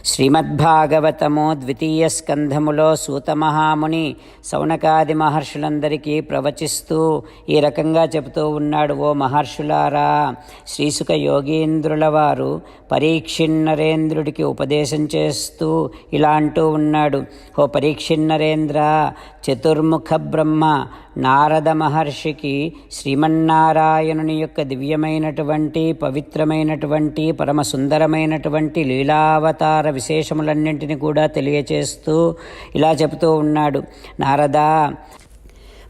శ్రీమద్భాగవతము ద్వితీయ స్కంధములో సూతమహాముని సౌనకాది మహర్షులందరికీ ప్రవచిస్తూ ఈ రకంగా చెబుతూ ఉన్నాడు ఓ మహర్షులారా శ్రీసుక యోగీంద్రుల వారు పరీక్షిన్నరేంద్రుడికి ఉపదేశం చేస్తూ ఇలా అంటూ ఉన్నాడు ఓ పరీక్షిన్నరేంద్ర చతుర్ముఖ బ్రహ్మ నారద మహర్షికి శ్రీమన్నారాయణుని యొక్క దివ్యమైనటువంటి పవిత్రమైనటువంటి పరమ సుందరమైనటువంటి లీలావతార విశేషములన్నింటినీ కూడా తెలియచేస్తూ ఇలా చెబుతూ ఉన్నాడు. నారద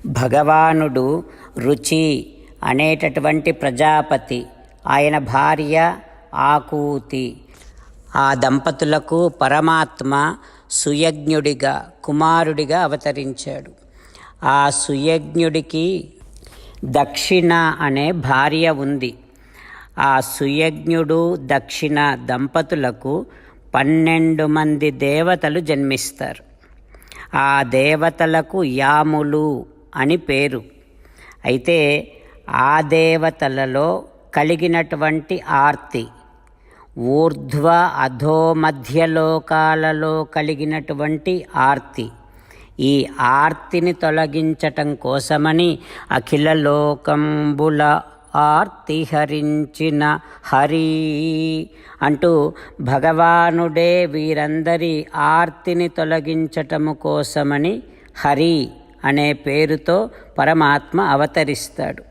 భగవానుడు రుచి అనేటటువంటి ప్రజాపతి. ఆయన భార్య ఆకూతి. ఆ దంపతులకు పరమాత్మ సుయజ్ఞుడిగా కుమారుడిగా అవతరించాడు. ఆ సుయజ్ఞుడికి దక్షిణ అనే భార్య ఉంది. ఆ సుయజ్ఞుడు దక్షిణ దంపతులకు పన్నెండు మంది దేవతలు జన్మిస్తారు. ఆ దేవతలకు యాములు అని పేరు. అయితే ఆ దేవతలలో కలిగినటువంటి ఆర్తి ఊర్ధ్వ అధో మధ్యలోకాలలో కలిగినటువంటి ఆర్తి. ఈ ఆర్తిని తొలగించటం కోసమని అఖిల లోకంబుల ఆర్తి హరించిన హరి అంటూ భగవానుడే వీరందరి ఆర్తిని తొలగించటము కోసమని హరి అనే పేరుతో పరమాత్మ అవతరిస్తాడు.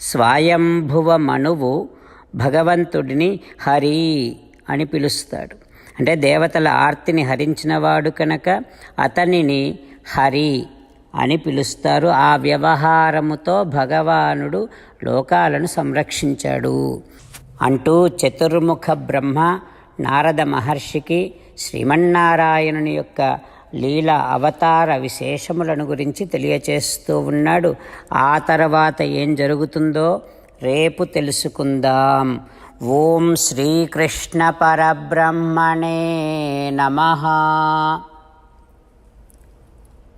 స్వయంభువ మనువు భగవంతుడిని హరి అని పిలుస్తాడు. అంటే దేవతల ఆర్తిని హరించినవాడు కనుక అతనిని హరి అని పిలుస్తారు. ఆ వ్యవహారముతో భగవానుడు లోకాలను సంరక్షించాడు. అంటూ చతుర్ముఖ బ్రహ్మ నారద మహర్షికి శ్రీమన్నారాయణుని యొక్క లీల అవతార విశేషములను గురించి తెలియచేస్తూ ఉన్నాడు. ఆ తర్వాత ఏం జరుగుతుందో రేపు తెలుసుకుందాం. ఓం శ్రీకృష్ణ పరబ్రహ్మణే నమ.